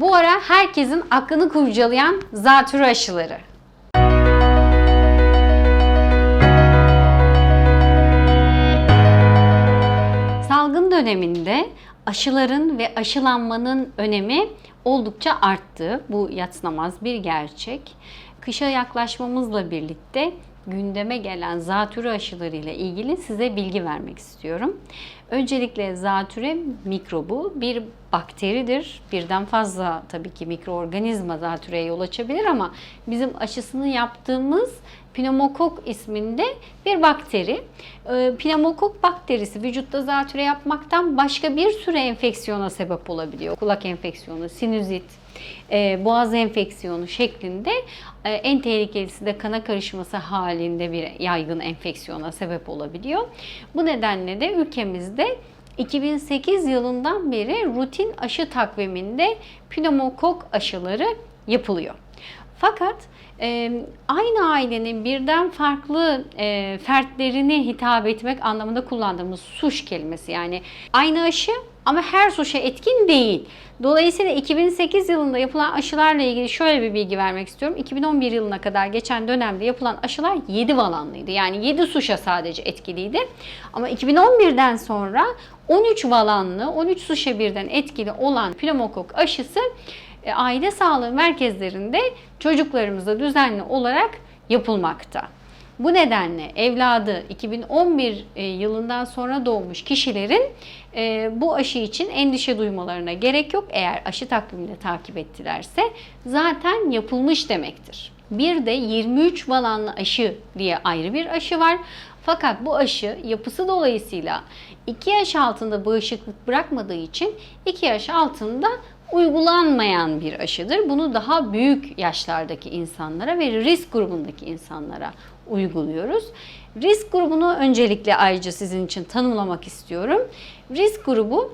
Bu ara herkesin aklını kurcalayan zatürre aşıları. Salgın döneminde aşıların ve aşılanmanın önemi oldukça arttı. Bu yatsınamaz bir gerçek. Kışa yaklaşmamızla birlikte gündeme gelen zatürre aşıları ile ilgili size bilgi vermek istiyorum. Öncelikle zatürre mikrobu bir bakteridir. Birden fazla tabii ki mikroorganizma zatürreye yol açabilir ama bizim aşısını yaptığımız pneumokok isminde bir bakteri. Ee, Pneumokok bakterisi vücutta zatürre yapmaktan başka bir sürü enfeksiyona sebep olabiliyor. Kulak enfeksiyonu, sinüzit, e, boğaz enfeksiyonu şeklinde e, en tehlikelisi de kana karışması halinde bir yaygın enfeksiyona sebep olabiliyor. Bu nedenle de ülkemizde 2008 yılından beri rutin aşı takviminde pneumokok aşıları yapılıyor. Fakat e, aynı ailenin birden farklı e, fertlerine hitap etmek anlamında kullandığımız suş kelimesi yani aynı aşı ama her suşa etkin değil. Dolayısıyla 2008 yılında yapılan aşılarla ilgili şöyle bir bilgi vermek istiyorum. 2011 yılına kadar geçen dönemde yapılan aşılar 7 valanlıydı. Yani 7 suşa sadece etkiliydi. Ama 2011'den sonra 13 valanlı, 13 suşa birden etkili olan pneumokok aşısı e, aile sağlığı merkezlerinde çocuklarımıza düzenli olarak yapılmakta. Bu nedenle evladı 2011 e, yılından sonra doğmuş kişilerin e, bu aşı için endişe duymalarına gerek yok. Eğer aşı takvimini takip ettilerse zaten yapılmış demektir. Bir de 23 valanlı aşı diye ayrı bir aşı var. Fakat bu aşı yapısı dolayısıyla 2 yaş altında bağışıklık bırakmadığı için 2 yaş altında uygulanmayan bir aşıdır. Bunu daha büyük yaşlardaki insanlara ve risk grubundaki insanlara uyguluyoruz. Risk grubunu öncelikle ayrıca sizin için tanımlamak istiyorum. Risk grubu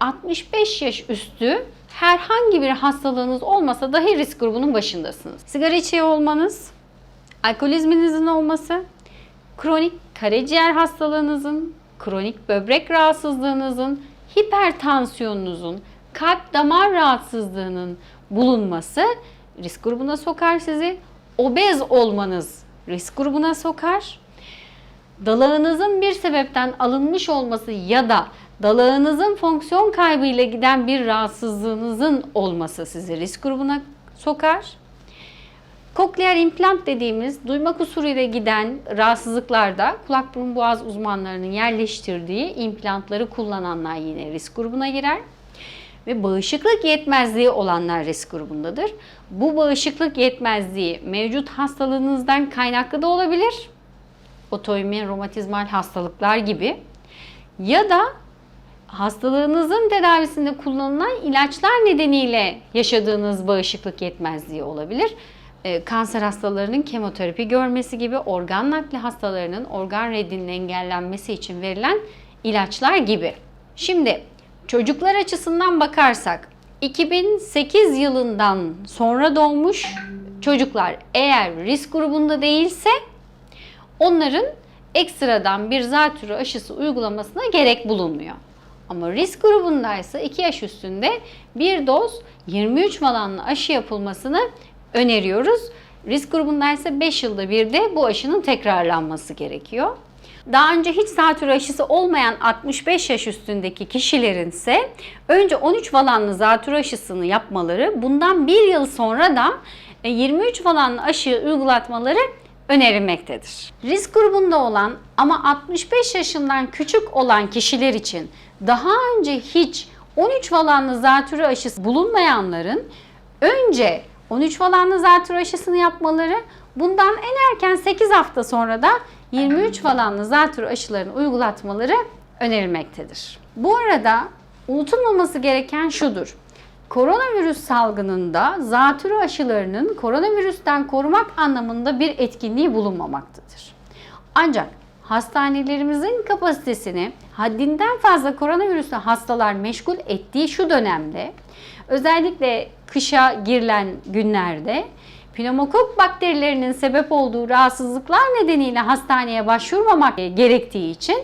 65 yaş üstü herhangi bir hastalığınız olmasa dahi risk grubunun başındasınız. Sigara içiyor olmanız, alkolizminizin olması, kronik karaciğer hastalığınızın, kronik böbrek rahatsızlığınızın, hipertansiyonunuzun, kalp damar rahatsızlığının bulunması risk grubuna sokar sizi. Obez olmanız risk grubuna sokar. Dalağınızın bir sebepten alınmış olması ya da dalağınızın fonksiyon kaybıyla giden bir rahatsızlığınızın olması sizi risk grubuna sokar. Kokleer implant dediğimiz duyma kusuruyla giden rahatsızlıklarda kulak burun boğaz uzmanlarının yerleştirdiği implantları kullananlar yine risk grubuna girer ve bağışıklık yetmezliği olanlar risk grubundadır. Bu bağışıklık yetmezliği mevcut hastalığınızdan kaynaklı da olabilir. Otoimmün romatizmal hastalıklar gibi ya da hastalığınızın tedavisinde kullanılan ilaçlar nedeniyle yaşadığınız bağışıklık yetmezliği olabilir. Ee, kanser hastalarının kemoterapi görmesi gibi organ nakli hastalarının organ reddinin engellenmesi için verilen ilaçlar gibi. Şimdi Çocuklar açısından bakarsak 2008 yılından sonra doğmuş çocuklar eğer risk grubunda değilse onların ekstradan bir zatürre aşısı uygulamasına gerek bulunmuyor. Ama risk grubundaysa 2 yaş üstünde bir doz 23 valanlı aşı yapılmasını öneriyoruz. Risk grubundaysa 5 yılda bir de bu aşının tekrarlanması gerekiyor. Daha önce hiç zatürre aşısı olmayan 65 yaş üstündeki kişilerin ise önce 13 valanlı zatürre aşısını yapmaları, bundan bir yıl sonra da 23 valanlı aşı uygulatmaları önerilmektedir. Risk grubunda olan ama 65 yaşından küçük olan kişiler için daha önce hiç 13 valanlı zatürre aşısı bulunmayanların önce 13 valanlı zatürre aşısını yapmaları, bundan en erken 8 hafta sonra da 23 falanlı zatürre aşılarını uygulatmaları önerilmektedir. Bu arada unutulmaması gereken şudur. Koronavirüs salgınında zatürre aşılarının koronavirüsten korumak anlamında bir etkinliği bulunmamaktadır. Ancak hastanelerimizin kapasitesini haddinden fazla koronavirüsle hastalar meşgul ettiği şu dönemde özellikle kışa girilen günlerde pneumokok bakterilerinin sebep olduğu rahatsızlıklar nedeniyle hastaneye başvurmamak gerektiği için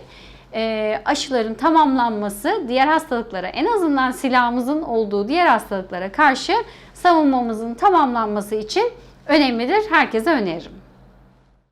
e, aşıların tamamlanması diğer hastalıklara en azından silahımızın olduğu diğer hastalıklara karşı savunmamızın tamamlanması için önemlidir. Herkese öneririm.